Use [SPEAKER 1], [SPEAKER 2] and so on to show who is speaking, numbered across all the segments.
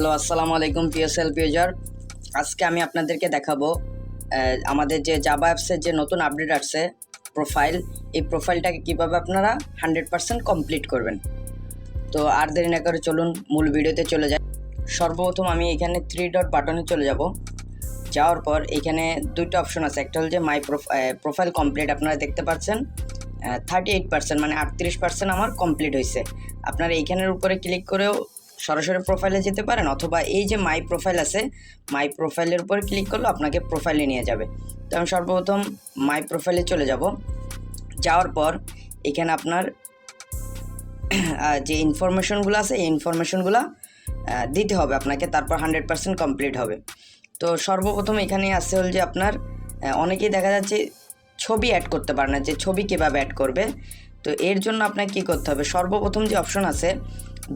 [SPEAKER 1] Hello, আসসালামু আলাইকুম PSL পিউজার আজকে আমি আপনাদেরকে দেখাবো আমাদের যে জাবা অ্যাপসের যে নতুন আপডেট আসছে প্রোফাইল এই প্রোফাইলটাকে কীভাবে আপনারা হান্ড্রেড পারসেন্ট কমপ্লিট করবেন। তো আর দেরি না করে চলুন, মূল ভিডিওতে চলে যাই। সর্বপ্রথম আমি এখানে থ্রি ডট বাটনে চলে যাব। যাওয়ার পর এখানে দুইটা অপশন আছে। একটা হল যে মাই প্রোফাইল কমপ্লিট আপনারা দেখতে পাচ্ছেন। থার্টি এইট পার্সেন্ট মানে আটত্রিশ পার্সেন্ট আমার কমপ্লিট হয়েছে আপনারা এইখানের উপরে ক্লিক করেও সরাসরি প্রোফাইলে যেতে পারেন অথবা এই যে মাই প্রোফাইল আছে মাই প্রোফাইলের উপর ক্লিক করলে আপনাকে প্রোফাইলে নিয়ে যাবে। তো আমি সর্বপ্রথম মাই প্রোফাইলে চলে যাব। যাওয়ার পর এখানে আপনার যে ইনফরমেশনগুলো আছে, এই ইনফরমেশনগুলো দিতে হবে আপনাকে, তারপর হান্ড্রেড পার্সেন্ট কমপ্লিট হবে। তো সর্বপ্রথম এখানে আসছে হল যে আপনার অনেকেই দেখা যাচ্ছে ছবি অ্যাড করতে পারে না, যে ছবি কীভাবে অ্যাড করবে। তো এর জন্য আপনাকে কী করতে হবে? সর্বপ্রথম যে অপশন আছে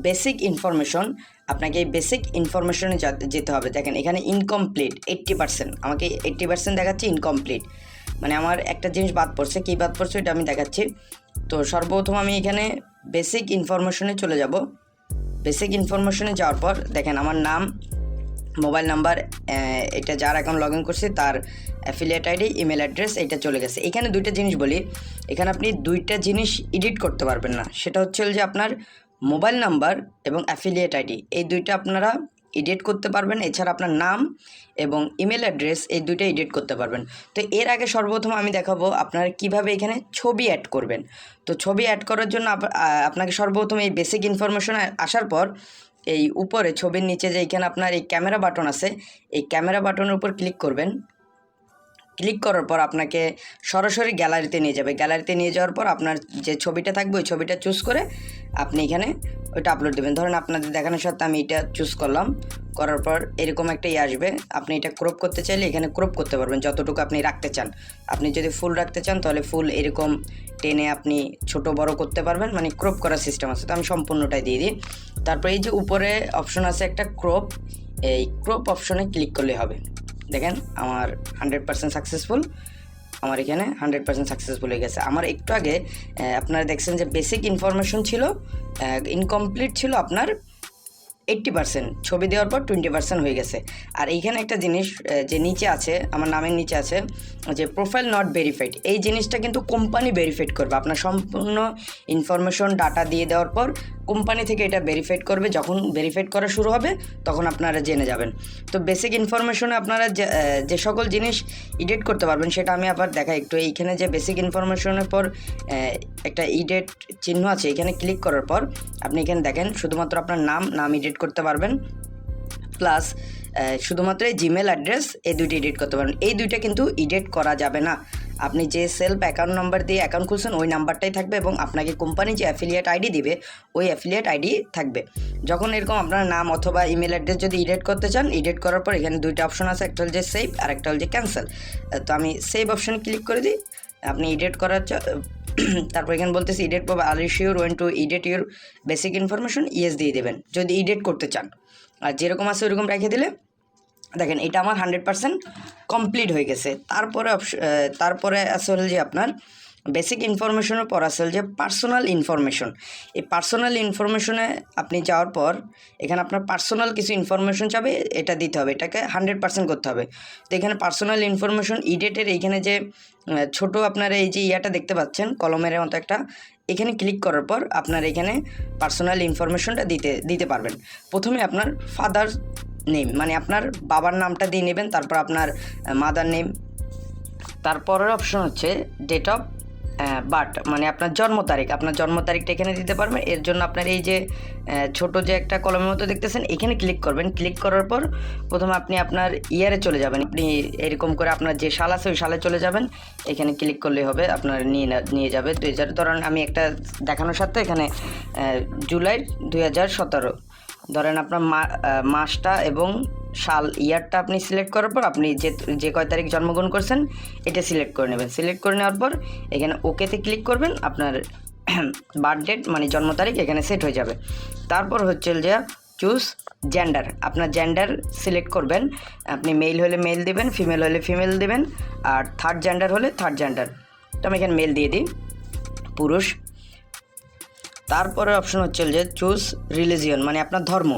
[SPEAKER 1] বেসিক ইনফরমেশন আপনাকে বেসিক ইনফরমেশনে যেতে হবে। দেখেন, এখানে ইনকমপ্লিট এইট্টি পার্সেন্ট আমাকে এইট্টি পার্সেন্ট দেখাচ্ছে ইনকমপ্লিট মানে আমার একটা জিনিস বাদ পড়ছে। কী বাদ পড়ছে এটা আমি দেখাচ্ছি। তো সর্বপ্রথম আমি এখানে বেসিক ইনফরমেশনে চলে যাব। বেসিক ইনফরমেশনে যাওয়ার পর, দেখেন, আমার নাম মোবাইল নাম্বার এটা যার অ্যাকাউন্ট লগ ইন করছে, তার অ্যাফিলিয়েট আইডি ইমেল অ্যাড্রেস এটা চলে গেছে। এখানে দুইটা জিনিস বলি। এখানে আপনি দুইটা জিনিস এডিট করতে পারবেন না। সেটা হচ্ছে যে আপনার মোবাইল নাম্বার এবং অ্যাফিলিয়েট আইডি। এই দুইটা আপনারা এডিট করতে পারবেন, এছাড়া আপনার নাম এবং ইমেল অ্যাড্রেস এই দুইটা এডিট করতে পারবেন। তো এর আগে সর্বপ্রথম আমি দেখাবো আপনারা কীভাবে এখানে ছবি অ্যাড করবেন। তো ছবি অ্যাড করার জন্য আপনাকে সর্বপ্রথম এই বেসিক ইনফরমেশন আসার পর এই উপরে ছবির নিচে যে এখানে আপনার এই ক্যামেরা বাটন আছে, এই ক্যামেরা বাটনের উপর ক্লিক করবেন। ক্লিক করার পর আপনাকে সরাসরি গ্যালারিতে নিয়ে যাবে। গ্যালারিতে নিয়ে যাওয়ার পর আপনার যে ছবিটা থাকবে, ওই ছবিটা চুজ করে আপনি এখানে ওইটা আপলোড দেবেন। ধরেন আপনাদের দেখানোর সাথে আমি এটা চুজ করলাম। করার পর এরকম একটা ইয়ে আসবে। আপনি এটা ক্রপ করতে চাইলে এখানে ক্রপ করতে পারবেন, যতটুকু আপনি রাখতে চান। আপনি যদি ফুল রাখতে চান, তাহলে ফুল এরকম টেনে আপনি ছোট, বড় করতে পারবেন। মানে ক্রপ করার সিস্টেম আছে। তো আমি সম্পূর্ণটাই দিয়ে দিই। তারপর এই যে উপরে অপশন আছে একটা ক্রপ এই ক্রপ অপশনে ক্লিক করলে হবে। দেখেন, আমার হান্ড্রেড পার্সেন্ট সাকসেসফুল আমার এখানে হান্ড্রেড পার্সেন্ট সাকসেসফুল হয়ে গেছে। আমার একটু আগে আপনারা দেখছেন যে বেসিক ইনফরমেশন ছিল ইনকমপ্লিট ছিল আপনার এইট্টি পার্সেন্ট ছবি দেওয়ার পর টোয়েন্টি পার্সেন্ট হয়ে গেছে। আর এইখানে একটা জিনিস যে নিচে আছে, আমার নামের নিচে আছে, যে প্রোফাইল নট ভেরিফাইড এই জিনিসটা কিন্তু কোম্পানি ভেরিফাইড করবে। আপনার সম্পূর্ণ ইনফরমেশন ডাটা দিয়ে দেওয়ার পর কোম্পানি থেকে এটা ভেরিফাইড করবে। যখন ভেরিফাইড করা শুরু হবে, তখন আপনারা জেনে যাবেন। তো বেসিক ইনফরমেশনে আপনারা যে সকল জিনিস এডিট করতে পারবেন, সেটা আমি আবার দেখাই একটু। এইখানে যে বেসিক ইনফরমেশনের পর একটা ইডেট চিহ্ন আছে, এখানে ক্লিক করার পর, আপনি এখানে দেখেন, শুধুমাত্র আপনার নাম নাম করতে পারবেন। প্লাস শুধুমাত্র এই জিমেল অ্যাড্রেস এই দুইটি এডিট করতে পারবেন। এই দুইটা কিন্তু এডিট করা যাবে না। আপনি যে সেলফ অ্যাকাউন্ট নাম্বার দিয়ে অ্যাকাউন্ট খুলছেন, ওই নাম্বারটাই থাকবে এবং আপনাকে কোম্পানি যে অ্যাফিলিয়েট আইডি দিবে, ওই অ্যাফিলিয়েট আইডি থাকবে। যখন এরকম আপনার নাম অথবা ইমেল অ্যাড্রেস যদি এডিট করতে চান এডিট করার পর এখানে দুইটা অপশন আছে, একটা হল যে সেভ আর একটা হল যে ক্যান্সেল তো আমি সেভ অপশনে ক্লিক করে দিই। আপনি এডিট করার তারপর এখানে বলতেছি ইডেট পাবে আর you're want to edit your basic information yes দিয়ে দেবেন। যদি ইডেট করতে চান। আর যেরকম আছে ওইরকম রেখে দিলে, দেখেন এটা আমার হান্ড্রেড পার্সেন্ট কমপ্লিট হয়ে গেছে। তারপরে তারপরে আসলে যে আপনার বেসিক ইনফরমেশনের পর আসল যে পার্সোনাল ইনফরমেশন এই পার্সোনাল ইনফরমেশনে আপনি যাওয়ার পর এখানে আপনার পার্সোনাল কিছু ইনফরমেশন চাবে, এটা দিতে হবে, এটাকে হান্ড্রেড পার্সেন্ট করতে হবে। তো এখানে পার্সোনাল ইনফরমেশন ইডেটের এইখানে যে ছোট আপনার এই যে ইয়াটা দেখতে পাচ্ছেন, কলমের মতো একটা, এখানে ক্লিক করার পর আপনার এখানে পার্সোনাল ইনফরমেশনটা দিতে দিতে পারবেন। প্রথমে আপনার ফাদার নেম মানে আপনার বাবার নামটা দিয়ে নেবেন, তারপর আপনার মাদার নেম তারপরের অপশন হচ্ছে ডেট অফ বার্থ মানে আপনার জন্ম তারিখ, আপনার জন্ম তারিখটা এখানে দিতে পারবেন। এর জন্য আপনার এই যে ছোট যে একটা কলমের মতো দেখতেছেন, এখানে ক্লিক করবেন। ক্লিক করার পর প্রথমে আপনি আপনার ইয়ারে চলে যাবেন। আপনি এরকম করে আপনার যে সাল আছে, ওই সালে চলে যাবেন। এখানে ক্লিক করলেই হবে, আপনার নিয়ে নিয়ে যাবে। দুই হাজার ধরেন আমি একটা দেখানোর সাথে এখানে জুলাই দুই হাজার সতেরো। ধরেন আপনার মাসটা এবং সাল, ইয়ারটা আপনি সিলেক্ট করার পর আপনি যে যে কয় তারিখ জন্মগ্রহণ করছেন, এটা সিলেক্ট করে নেবেন। সিলেক্ট করে নেওয়ার পর এখানে ওকেতে ক্লিক করবেন, আপনার বার্থ ডেট মানে জন্ম তারিখ এখানে সেট হয়ে যাবে। তারপর হচ্ছে যে চুজ জেন্ডার আপনার জেন্ডার সিলেক্ট করবেন। আপনি মেল হলে মেল দেবেন ফিমেল হলে ফিমেল দেবেন, আর থার্ড জেন্ডার হলে থার্ড জেন্ডার তো আমি এখানে মেল দিয়ে দিই, পুরুষ। তারপরে অপশন হচ্ছে যে চুজ রিলিজিয়ন মানে আপনার ধর্ম।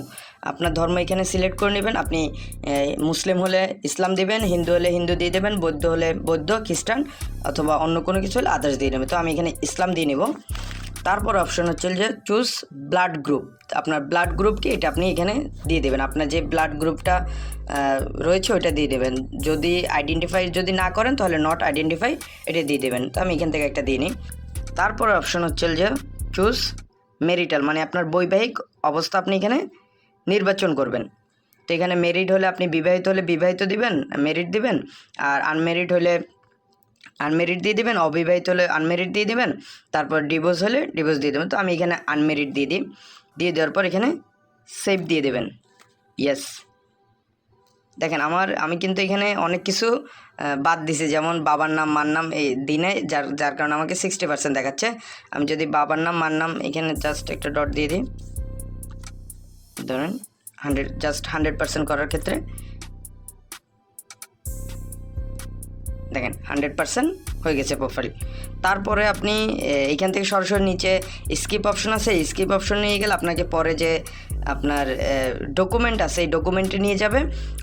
[SPEAKER 1] আপনার ধর্ম এখানে সিলেক্ট করে নেবেন। আপনি মুসলিম হলে ইসলাম দিবেন, হিন্দু হলে হিন্দু দিয়ে দেবেন, বৌদ্ধ হলে বৌদ্ধ, খ্রিস্টান অথবা অন্য কোনো কিছু হলে আদার্স দিয়ে নেবেন। তো আমি এখানে ইসলাম দিয়ে নেব। তারপর অপশন হচ্ছে যে চুজ ব্লাড গ্রুপ আপনার ব্লাড গ্রুপ কি? এটা আপনি এখানে দিয়ে দেবেন। আপনার যে ব্লাড গ্রুপটা রয়েছে ওইটা দিয়ে দেবেন। যদি আইডেন্টিফাই যদি না করেন তাহলে নট আইডেন্টিফাই এটা দিয়ে দেবেন। তো আমি এখান থেকে একটা দিয়ে নিই। তারপর অপশন হচ্ছে যে চুজ মেরিটাল মানে আপনার বৈবাহিক অবস্থা আপনি এখানে নির্বাচন করবেন। তো এখানে মেরিট হলে আপনি বিবাহিত হলে বিবাহিত দিবেন মেরিট দিবেন, আর আনমেরিট হলে আনমেরিট দিয়ে দেবেন, অবিবাহিত হলে আনমেরিট দিয়ে দেবেন, তারপর ডিভোর্স হলে ডিভোর্স দিয়ে দেবেন। তো আমি এখানে আনমেরিট দিয়ে দিই। দিয়ে দেওয়ার পর এখানে সেভ দিয়ে দেবেন। ইয়েস দেখেন আমার, আমি কিন্তু এখানে অনেক কিছু বাদ দিছি। যেমন বাবার নাম, মার নাম এই দিনে, যার যার কারণে আমাকে সিক্সটি পার্সেন্ট দেখাচ্ছে। আমি যদি বাবার নাম, মার নাম এখানে জাস্ট একটা ডট দিয়ে দিই। ধরেন হান্ড্রেড জাস্ট হান্ড্রেড পার্সেন্ট করার ক্ষেত্রে, দেখেন হান্ড্রেড পার্সেন্ট হয়ে গেছে প্রোফাইল তারপরে আপনি এইখান থেকে সরাসরি নিচে স্কিপ অপশন আছে স্কিপ অপশন নিয়ে গেলে আপনাকে পরে যে আপনার ডকুমেন্ট আছে, এই ডকুমেন্টে নিয়ে যাবে,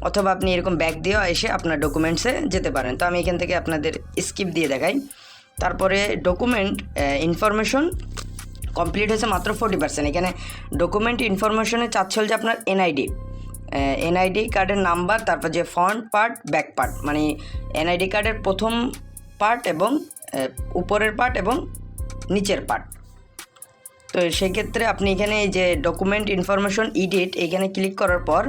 [SPEAKER 1] অথবা আপনি এরকম ব্যাগ দিয়েও এসে আপনার ডকুমেন্টসে যেতে পারেন। তো আমি এখান থেকে আপনাদের স্কিপ দিয়ে দেখাই। তারপরে ডকুমেন্ট ইনফরমেশন কমপ্লিট হয়েছে মাত্র ফোর্টি পার্সেন্ট এখানে ডকুমেন্ট ইনফরমেশনে চাচ্ছে হল যে আপনার এনআইডি এনআইডি কার্ডের নাম্বার তারপর যে ফ্রন্ট পার্ট ব্যাক পার্ট মানে এনআইডি কার্ডের প্রথম পার্ট এবং উপরের পার্ট এবং নিচের পার্ট তো সেক্ষেত্রে আপনি এখানে এই যে ডকুমেন্ট ইনফরমেশন ইডিট এখানে ক্লিক করার পর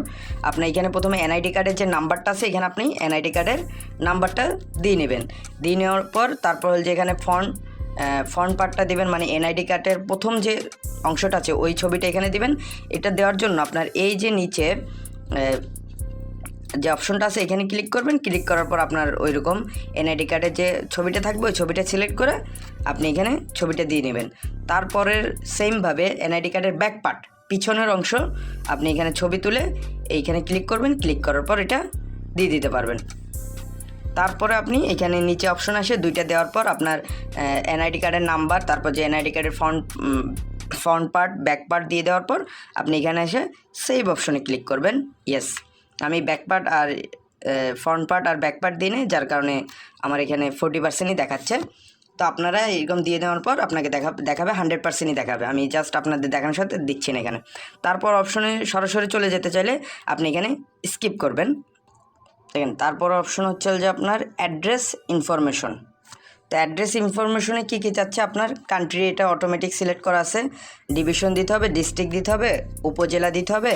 [SPEAKER 1] আপনি এখানে প্রথমে এনআইডি কার্ডের যে নাম্বারটা আছে, এখানে আপনি এনআইডি কার্ডের নাম্বারটা দিয়ে নেবেন। দিয়ে নেওয়ার পর তারপর হল যে এখানে ফন্ট ফন্ট পার্টটা দিবেন মানে এনআইডি কার্ডের প্রথম যে অংশটা আছে, ওই ছবিটা এখানে দিবেন। এটা দেওয়ার জন্য আপনার এই যে নিচে যে অপশনটা আছে, এখানে ক্লিক করবেন। ক্লিক করার পর আপনার ওই রকম এনআইডি কার্ডের যে ছবিটা থাকবে, ওই ছবিটা সিলেক্ট করে আপনি এখানে ছবিটা দিয়ে নেবেন। তারপরের সেমভাবে এনআইডি কার্ডের ব্যাক পার্ট পিছনের অংশ, আপনি এখানে ছবি তুলে এইখানে ক্লিক করবেন। ক্লিক করার পর এটা দিয়ে দিতে পারবেন। তারপরে আপনি এখানে নিচে অপশন আসে, দুইটা দেওয়ার পর আপনার এনআইডি কার্ডের নাম্বার তারপর যে এনআইডি কার্ডের front front part back part দিয়ে দেওয়ার পর আপনি এখানে এসে সেভ অপশনে ক্লিক করবেন। ইয়েস আমি ব্যাক পার্ট আর ফ্রন্ট পার্ট আর ব্যাক পার্ট দিই যার কারণে আমার এখানে ফোর্টি পার্সেন্টই দেখাচ্ছে। তো আপনারা এরকম দিয়ে দেওয়ার পর আপনাকে দেখা, দেখাবে হান্ড্রেড পার্সেন্টই দেখাবে। আমি জাস্ট আপনাদের দেখানোর সাথে দিচ্ছি না এখানে। তারপর অপশনে সরাসরি চলে যেতে চাইলে আপনি এখানে স্কিপ করবেন। দেখেন, তারপর অপশন হচ্ছে যে আপনার অ্যাড্রেস ইনফরমেশন তো অ্যাড্রেস ইনফরমেশনে কী কী চাচ্ছে আপনার? কান্ট্রি এটা অটোমেটিক সিলেক্ট করা আছে। ডিভিশন দিতে হবে ডিস্ট্রিক্ট দিতে হবে, উপজেলা দিতে হবে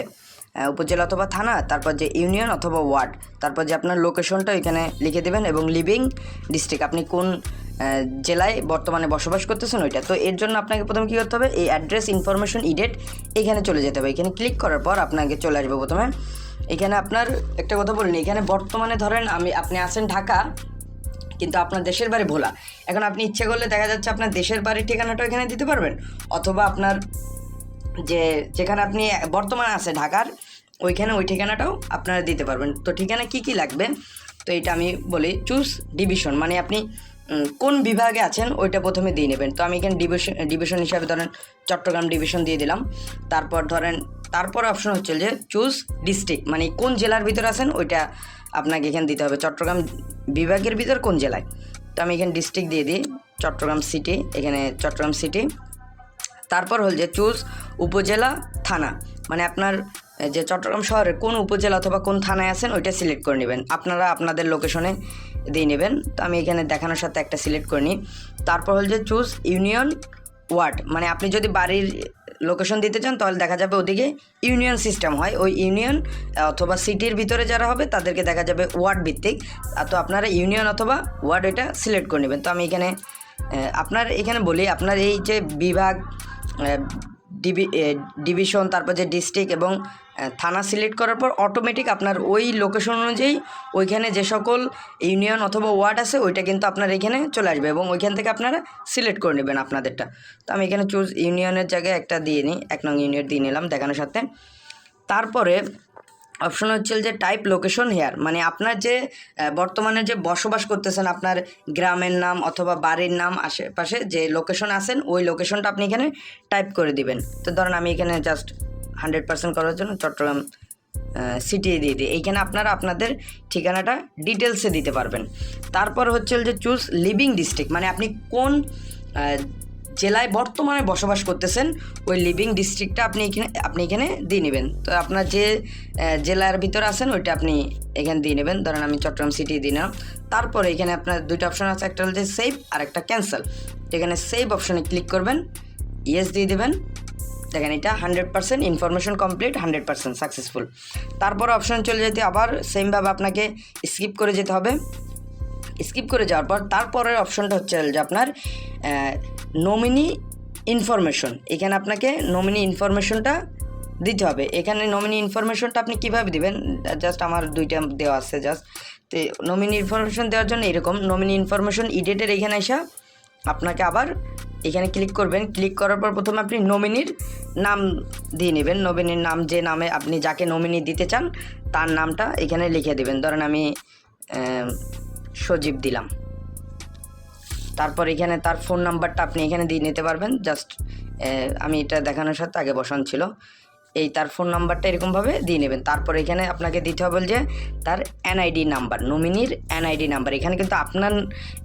[SPEAKER 1] উপজেলা অথবা থানা, তারপর যে ইউনিয়ন অথবা ওয়ার্ড তারপর যে আপনার লোকেশনটা এখানে লিখে দেবেন এবং লিভিং ডিস্ট্রিক্ট আপনি কোন জেলায় বর্তমানে বসবাস করতেছেন ওইটা। তো এর জন্য আপনাকে প্রথমে কী করতে হবে? এই অ্যাড্রেস ইনফরমেশন ইডেট এখানে চলে যেতে হবে। এখানে ক্লিক করার পর আপনাকে চলে আসবে প্রথমে। এখানে আপনার একটা কথা বলিনি, এখানে বর্তমানে ধরেন আমি, আপনি আছেন ঢাকা, কিন্তু আপনার দেশের বাড়ি ভোলা। এখন আপনি ইচ্ছে করলে দেখা যাচ্ছে আপনার দেশের বাড়ির ঠিকানাটা এখানে দিতে পারবেন, অথবা আপনার যে, যেখানে আপনি বর্তমানে আছে ঢাকার, ওইখানে ওই ঠিকানাটাও আপনারা দিতে পারবেন। তো ঠিকানা কি কি লাগবে? তো এটা আমি বলি চুজ ডিভিশন মানে আপনি কোন বিভাগে আছেন ওইটা প্রথমে দিয়ে নেবেন। তো আমি এখানে ডিভিশন ডিভিশন হিসাবে ধরেন চট্টগ্রাম ডিভিশন দিয়ে দিলাম। তারপর ধরেন তারপর অপশন হচ্ছে যে চুজ ডিস্ট্রিক্ট মানে কোন জেলার ভিতর আছেন ওইটা আপনাকে এখানে দিতে হবে। চট্টগ্রাম বিভাগের ভিতর কোন জেলায়? তো আমি এখানে ডিস্ট্রিক্ট দিয়ে দিই, চট্টগ্রাম সিটি এখানে চট্টগ্রাম সিটি তারপর হল যে চুজ উপজেলা, থানা। মানে আপনার যে চট্টগ্রাম শহরে কোন উপজেলা অথবা কোন থানায় আছেন ওইটা সিলেক্ট করে নেবেন। আপনারা আপনাদের লোকেশনে দিয়ে নেবেন। তো আমি এখানে দেখানোর সাথে একটা সিলেক্ট করে নিই। তারপর হল যে চুজ ইউনিয়ন ওয়ার্ড মানে আপনি যদি বাড়ির লোকেশন দিতে চান, তাহলে দেখা যাবে ওদিকে ইউনিয়ন সিস্টেম হয়। ওই ইউনিয়ন অথবা সিটির ভিতরে যারা হবে, তাদেরকে দেখা যাবে ওয়ার্ড ভিত্তিক। তো আপনারা ইউনিয়ন অথবা ওয়ার্ড এটা সিলেক্ট করে নেবেন। তো আমি এখানে আপনার এখানে বলি, আপনার এই যে বিভাগ ডিভি ডিভিশন তারপর যে ডিস্ট্রিক্ট এবং থানা সিলেক্ট করার পর অটোমেটিক আপনার ওই লোকেশন অনুযায়ী ওইখানে যে সকল ইউনিয়ন অথবা ওয়ার্ড আছে, ওইটা কিন্তু আপনার এখানে চলে আসবে এবং ওইখান থেকে আপনারা সিলেক্ট করে নেবেন আপনাদেরটা। তো আমি এখানে চুজ ইউনিয়নের জায়গায় একটা দিয়ে নিই, এক নং ইউনিয়ন দিয়ে নিলাম দেখানোর সাথে। তারপরে অপশন হচ্ছে যে টাইপ লোকেশন হেয়ার মানে আপনার যে বর্তমানে যে বসবাস করতেছেন, আপনার গ্রামের নাম অথবা বাড়ির নাম আশেপাশে যে লোকেশন আছেন, ওই লোকেশনটা আপনি এখানে টাইপ করে দিবেন। তো ধরেন আমি এখানে জাস্ট হান্ড্রেড পার্সেন্ট করার জন্য চট্টগ্রাম সিটি দিয়ে দিই। এইখানে আপনারা আপনাদের ঠিকানাটা ডিটেলসে দিতে পারবেন। তারপর হচ্ছে যে চুজ লিভিং ডিস্ট্রিক্ট মানে আপনি কোন জেলায় বর্তমানে বসবাস করতেছেন, ওই লিভিং ডিস্ট্রিক্টটা আপনি এখানে আপনি এখানে দিয়ে নেবেন। তো আপনার যে জেলার ভিতরে আছেন, ওইটা আপনি এখানে দিয়ে নেবেন। ধরেন আমি চট্টগ্রাম সিটি দিয়ে নিলাম। তারপরে এখানে আপনার দুইটা অপশন আছে, একটা হচ্ছে সেভ আর একটা ক্যান্সেল এখানে সেভ অপশনে ক্লিক করবেন ইয়েস দিয়ে দেবেন। দেখেন এটা hundred percent information complete hundred percent successful তারপর অপশন চলে যেতে আবার সেমভাবে আপনাকে স্কিপ করে যেতে হবে। স্কিপ করে যাওয়ার পর তারপরের অপশনটা হচ্ছে যে আপনার নমিনি ইনফরমেশন এখানে আপনাকে নমিনি ইনফরমেশনটা দিতে হবে। এখানে নমিনি ইনফরমেশনটা আপনি কীভাবে দিবেন? জাস্ট আমার দুইটা দেওয়া আছে জাস্ট তো নমিনি ইনফরমেশন দেওয়ার জন্য এরকম। নমিনি ইনফরমেশন ইডেটের এখানে আসা আপনাকে আবার এখানে ক্লিক করবেন। ক্লিক করার পর প্রথমে আপনি নমিনির নাম দিয়ে নেবেন। নমিনির নাম যে নামে আপনি যাকে নমিনি দিতে চান, তার নামটা এখানে লিখে দেবেন। ধরেন আমি সজীব দিলাম। তারপর এখানে তার ফোন নাম্বারটা আপনি এখানে দিয়ে নিতে পারবেন। জাস্ট আমি এটা দেখানোর সাথে আগে বসানো ছিল। এই তার ফোন নাম্বারটা এরকমভাবে দিয়ে নেবেন। তারপর এখানে আপনাকে দিতে হবে যে তার এনআইডি নাম্বার নমিনির এনআইডি নাম্বার এখানে কিন্তু আপনার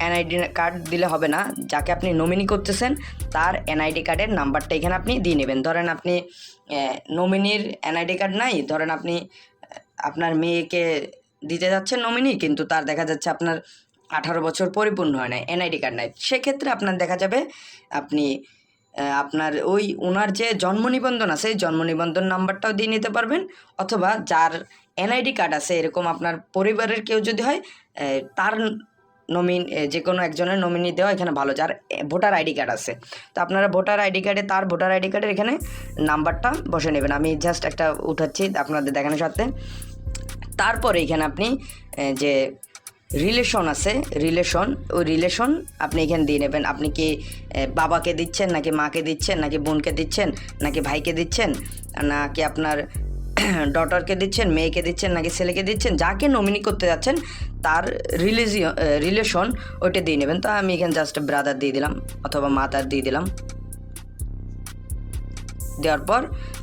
[SPEAKER 1] এনআইডি কার্ড দিলে হবে না। যাকে আপনি নমিনি করতেছেন, তার এনআইডি কার্ডের নাম্বারটা এখানে আপনি দিয়ে নেবেন। ধরেন আপনি নমিনির এনআইডি কার্ড নাই, ধরেন আপনি আপনার মেয়েকে দিতে যাচ্ছেন নমিনি কিন্তু তার দেখা যাচ্ছে আপনার আঠারো বছর পরিপূর্ণ হয় নাই এনআইডি কার্ড নাই। সেক্ষেত্রে আপনার দেখা যাবে, আপনি আপনার ওই ওনার যে জন্ম নিবন্ধন আছে জন্ম নিবন্ধন নাম্বারটাও দিয়ে নিতে পারবেন। অথবা যার এনআইডি কার্ড আছে, এরকম আপনার পরিবারের কেউ যদি হয় তার নমিন যে কোনো একজনের নমিনি দেওয়া এখানে ভালো। যার ভোটার আইডি কার্ড আছে। তো আপনারা ভোটার আইডি কার্ডে তার ভোটার আইডি কার্ডের এখানে নাম্বারটা বসে নেবেন। আমি জাস্ট একটা উঠাচ্ছি আপনাদের দেখানোর সাথে। তারপরে এখানে আপনি যে রিলেশন আছে রিলেশন ওই রিলেশন আপনি এখানে দিয়ে নেবেন। আপনি কি বাবাকে দিচ্ছেন নাকি মাকে দিচ্ছেন, নাকি বোনকে দিচ্ছেন, নাকি ভাইকে দিচ্ছেন, নাকি আপনার ডটারকে দিচ্ছেন, মেয়েকে দিচ্ছেন, নাকি ছেলেকে দিচ্ছেন, যাকে নমিনি করতে যাচ্ছেন, তার রিলিজিয়ন রিলেশন ওইটা দিয়ে নেবেন। তো আমি এখানে জাস্ট ব্রাদার দিয়ে দিলাম, অথবা মাতার দিয়ে দিলাম। দেওয়ার পর,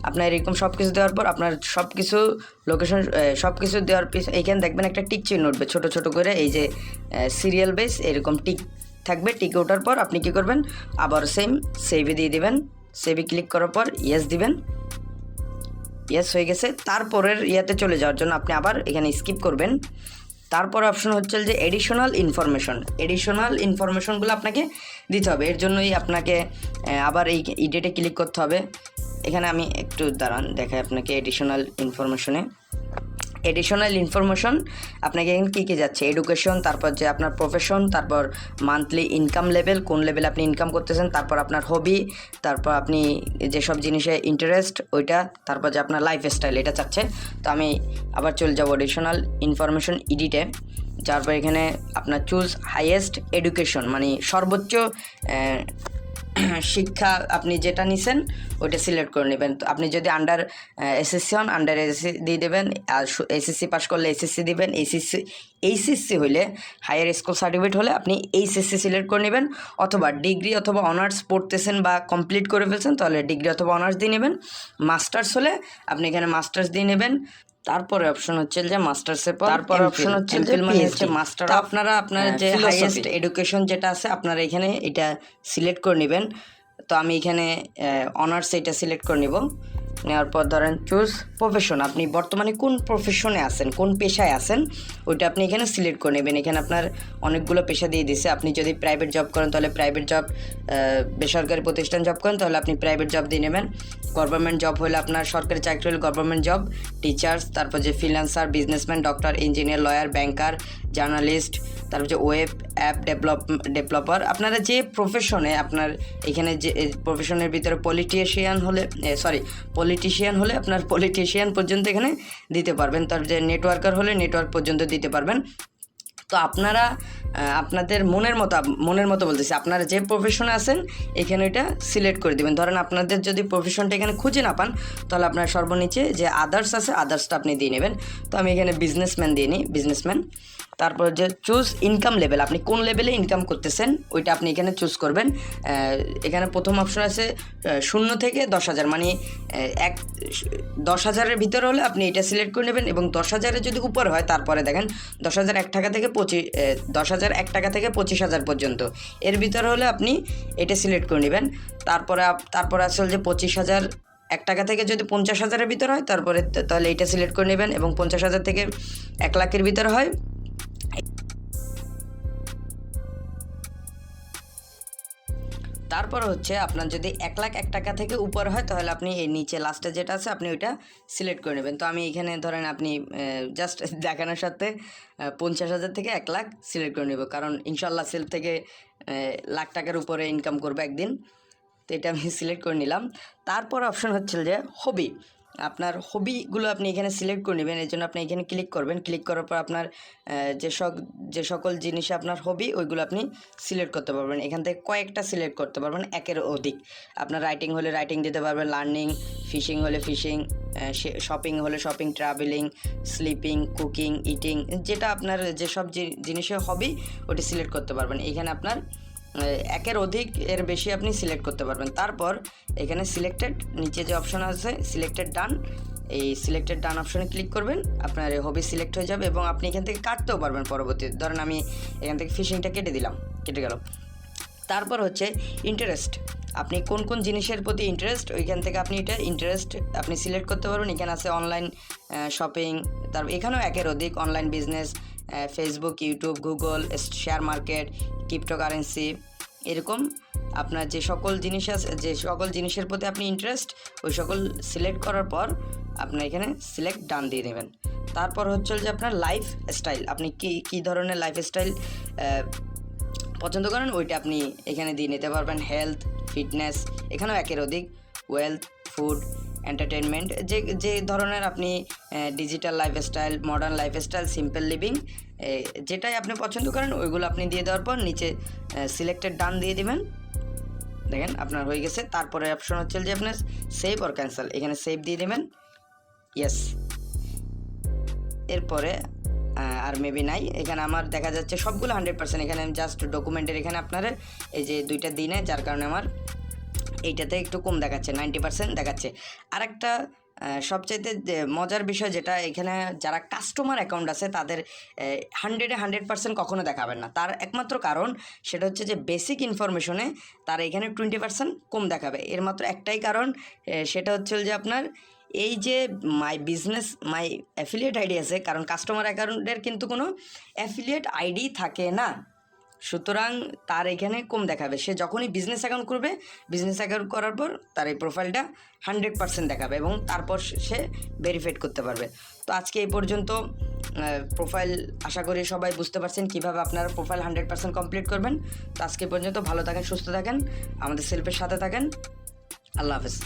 [SPEAKER 1] আপনার এরকম সব কিছু দেওয়ার পর, আপনার সব কিছু লোকেশন সব কিছু দেওয়ার পিছ, এইখানে দেখবেন একটা টিক চিহ্ন উঠবে, ছোটো ছোটো করে এই যে সিরিয়াল বেস এরকম টিক থাকবে, টিক ওঠার পর আপনি কী করবেন? আবার সেম সেভে দিয়ে দেবেন সেভে ক্লিক করার পর ইয়েস দিবেন। ইয়েস হয়ে গেছে, তারপরের ইয়াতে চলে যাওয়ার জন্য আপনি আবার এখানে স্কিপ করবেন। তারপর অপশন হচ্ছে যে এডিশনাল ইনফরমেশন এডিশনাল ইনফরমেশনগুলো আপনাকে দিতে হবে, এর জন্যই আপনাকে আবার এই ইডেটে ক্লিক করতে হবে। এখানে আমি একটু দাঁড়ান, দেখাই আপনাকে এডিশনাল ইনফরমেশনে এডিশনাল ইনফরমেশন আপনাকে এখানে কী কী যাচ্ছে? এডুকেশন তারপর যে আপনার প্রফেশন তারপর মান্থলি ইনকাম লেভেল কোন লেভেলে আপনি ইনকাম করতেছেন, তারপর আপনার হবি তারপর আপনি যেসব জিনিসে ইন্টারেস্ট ওইটা, তারপর যে আপনার লাইফ স্টাইল এটা চাচ্ছে। তো আমি আবার চলে যাব এডিশনাল ইনফরমেশন ইডিটে যার পর এখানে আপনার চুজ হাইয়েস্ট এডুকেশন মানে সর্বোচ্চ শিক্ষা আপনি যেটা নিছেন, ওইটা সিলেক্ট করে নেবেন। তো আপনি যদি আন্ডার এসএসসি হন আন্ডার এসএসসি দিয়ে দেবেন, আর এসএসসি পাস করলে এসএসসি দিবেন এইচএসসি এইচএসসি হইলে হায়ার স্কুল সার্টিফিকেট হলে আপনি এইচএসসি সিলেক্ট করে নেবেন, অথবা ডিগ্রি অথবা অনার্স পড়তেছেন বা কমপ্লিট করে ফেলছেন, তাহলে ডিগ্রি অথবা অনার্স দিয়ে নেবেন। মাস্টার্স হলে আপনি এখানে মাস্টার্স দিয়ে নেবেন তারপরে অপশন হচ্ছে যে মাস্টার্সের পর তারপর অপশন হচ্ছে এমফিল মানে হচ্ছে মাস্টার আপনারা আপনার যে হাইয়েস্ট এডুকেশন যেটা আছে আপনারা এখানে এটা সিলেক্ট করে নেবেন। তো আমি এখানে অনার্স এটা সিলেক্ট করে নিব। নেওয়ার পর ধরেন চুজ প্রফেশন আপনি বর্তমানে কোন প্রফেশনে আছেন, কোন পেশায় আছেন, ওইটা আপনি এখানে সিলেক্ট করে নেবেন। এখানে আপনার অনেকগুলো পেশা দিয়ে দিছে। আপনি যদি প্রাইভেট জব করেন, তাহলে প্রাইভেট জব বেসরকারি প্রতিষ্ঠান জব করেন, তাহলে আপনি প্রাইভেট জব দিয়ে নেবেন। গভর্নমেন্ট জব হলে আপনার সরকারি চাকরি হলে গভর্নমেন্ট জব টিচার্স তারপর যে freelancer businessman doctor engineer lawyer banker journalist তারপর যে ওয়েব অ্যাপ ডেভেলপ ডেভেলপার আপনারা যে প্রফেশনে আপনার এখানে যে প্রফেশনের ভিতরে পলিটিশিয়ান হলে সরি পলিটিশিয়ান হলে আপনার পলিটিশিয়ান পর্যন্ত এখানে দিতে পারবেন। তার যে নেটওয়ার্কার হলে নেটওয়ার্ক পর্যন্ত দিতে পারবেন। তো আপনারা আপনাদের মনের মতো মনের মতো বলতেছি। আপনারা যে প্রফেশনে আছেন, এখানে এটা সিলেক্ট করে দিবেন। ধরেন আপনাদের যদি প্রফেশনটা এখানে খুঁজে না পান, তাহলে আপনার সর্বনিচে যে আদার্স আছে আদার্সটা আপনি দিয়ে নেবেন। তো আমি এখানে বিজনেসম্যান দিয়ে নিই বিজনেসম্যান তারপর যে চুজ ইনকাম লেভেল আপনি কোন লেভেলে ইনকাম করতেছেন, ওইটা আপনি এখানে চুজ করবেন। এখানে প্রথম অপশন আছে শূন্য থেকে দশ হাজার। মানে এক, দশ হাজারের ভিতরে হলে আপনি এটা সিলেক্ট করে নেবেন এবং দশ হাজারের যদি উপর হয়, তারপরে দেখেন, দশ হাজার এক টাকা থেকে পঁচিশ দশ হাজার, এক টাকা থেকে পঁচিশ হাজার পর্যন্ত। এর ভিতরে হলে আপনি এটা সিলেক্ট করে নেবেন। তারপরে তারপরে আসলে যে পঁচিশ হাজার, এক টাকা থেকে যদি পঞ্চাশ হাজারের ভিতর হয়, তারপরে তাহলে এটা সিলেক্ট করে নেবেন এবং পঞ্চাশ হাজার থেকে এক লাখের ভিতর হয়। তারপর হচ্ছে আপনার যদি এক লাখ এক টাকা থেকে উপর হয়, তাহলে আপনি এই নিচে লাস্টে যেটা আছে, আপনি ওইটা সিলেক্ট করে নেবেন। তো আমি এখানে ধরেন আপনি জাস্ট দেখানোর সাথে পঞ্চাশ হাজার থেকে এক লাখ সিলেক্ট করে নেব। কারণ ইনশাল্লাহ সেল থেকে লাখ টাকার উপরে ইনকাম করব একদিন। তো এটা আমি সিলেক্ট করে নিলাম। তারপর অপশন হচ্ছে যে হবি আপনার হবিগুলো আপনি এখানে সিলেক্ট করে নেবেন, এর জন্য আপনি এখানে ক্লিক করবেন। ক্লিক করার পর আপনার যে সব যে সকল জিনিসে আপনার হবি ওইগুলো আপনি সিলেক্ট করতে পারবেন। এখান থেকে কয়েকটা সিলেক্ট করতে পারবেন, একের অধিক। আপনার রাইটিং হলে রাইটিং দিতে পারবেন লার্নিং ফিশিং হলে ফিশিং শপিং হলে shopping travelling sleeping cooking eating যেটা আপনার যেসব জিনিসে হবি ওটি সিলেক্ট করতে পারবেন। এখানে আপনার একের অধিক এর বেশি আপনি সিলেক্ট করতে পারবেন। তারপর এখানে সিলেক্টেড নিচে যে অপশন আছে সিলেক্টেড ডান এই সিলেক্টেড ডান অপশনে ক্লিক করবেন। আপনার হবি সিলেক্ট হয়ে যাবে এবং আপনি এখান থেকে কাটতেও পারবেন পরবর্তীতে ধরেন আমি এখান থেকে ফিশিংটা কেটে দিলাম, কেটে গেল। তারপর হচ্ছে ইন্টারেস্ট আপনি কোন কোন জিনিসের প্রতি ইন্টারেস্ট ওইখান থেকে আপনি এটা ইন্টারেস্ট আপনি সিলেক্ট করতে পারবেন। এখানে আছে অনলাইন শপিং তারপর এখানেও একের অধিক online business Facebook YouTube Google share market cryptocurrency এরকম আপনার যে সকল জিনিস আছে যে সকল জিনিসের প্রতি আপনি ইন্টারেস্ট ওই সকল সিলেক্ট করার পর আপনার এখানে সিলেক্ট ডান দিয়ে দেবেন তারপর হচ্ছে যে আপনার লাইফ স্টাইল আপনি কি, কী ধরনের লাইফ স্টাইল পছন্দ করেন, ওইটা আপনি এখানে দিয়ে নিতে পারবেন। হেলথ ফিটনেস এখানেও একের অধিক। ওয়েলথ ফুড এন্টারটেনমেন্ট যে যে ধরনের আপনি digital lifestyle modern lifestyle simple living যেটাই আপনি পছন্দ করেন, ওইগুলো আপনি দিয়ে দেওয়ার পর নিচে সিলেক্টেড ডান দিয়ে দিবেন। দেখেন, আপনার হয়ে গেছে। তারপরে অপশন হচ্ছে যে, আপনার সেভ অর ক্যান্সেল এখানে সেভ দিয়ে দেবেন। ইয়েস এরপরে আর মেবি নাই। এখানে আমার দেখা যাচ্ছে সবগুলো হান্ড্রেড পার্সেন্ট এখানে আমি জাস্ট ডকুমেন্টের এখানে আপনার এই যে দুইটা দিনে যার কারণে আমার এইটাতে একটু কম দেখাচ্ছে নাইনটি পার্সেন্ট দেখাচ্ছে। আর একটা সবচাইতে মজার বিষয় যেটা, এখানে যারা কাস্টমার অ্যাকাউন্ট আছে, তাদের হান্ড্রেডে হান্ড্রেড পার্সেন্ট কখনো দেখাবেন না। তার একমাত্র কারণ, সেটা হচ্ছে যে বেসিক ইনফরমেশনে তার এখানে টোয়েন্টি পার্সেন্ট কম দেখাবে। এর মাত্র একটাই কারণ সেটা হচ্ছে যে আপনার, এই যে my business my affiliate ID আছে, কারণ কাস্টমার অ্যাকাউন্টের কিন্তু কোনো অ্যাফিলিয়েট আইডি থাকে না। সুতরাং তার এখানে কম দেখাবে। সে যখনই বিজনেস অ্যাকাউন্ট করবে বিজনেস অ্যাকাউন্ট করার পর তার এই প্রোফাইলটা হান্ড্রেড পার্সেন্ট দেখাবে এবং তারপর সে ভেরিফাইড করতে পারবে। তো আজকে এই পর্যন্ত প্রোফাইল আশা করি সবাই বুঝতে পারছেন কীভাবে আপনারা প্রোফাইল হান্ড্রেড পার্সেন্ট কমপ্লিট করবেন। তো আজকে পর্যন্ত ভালো থাকেন, সুস্থ থাকেন, আমাদের সেলফের সাথে থাকেন। আল্লাহ হাফেজ।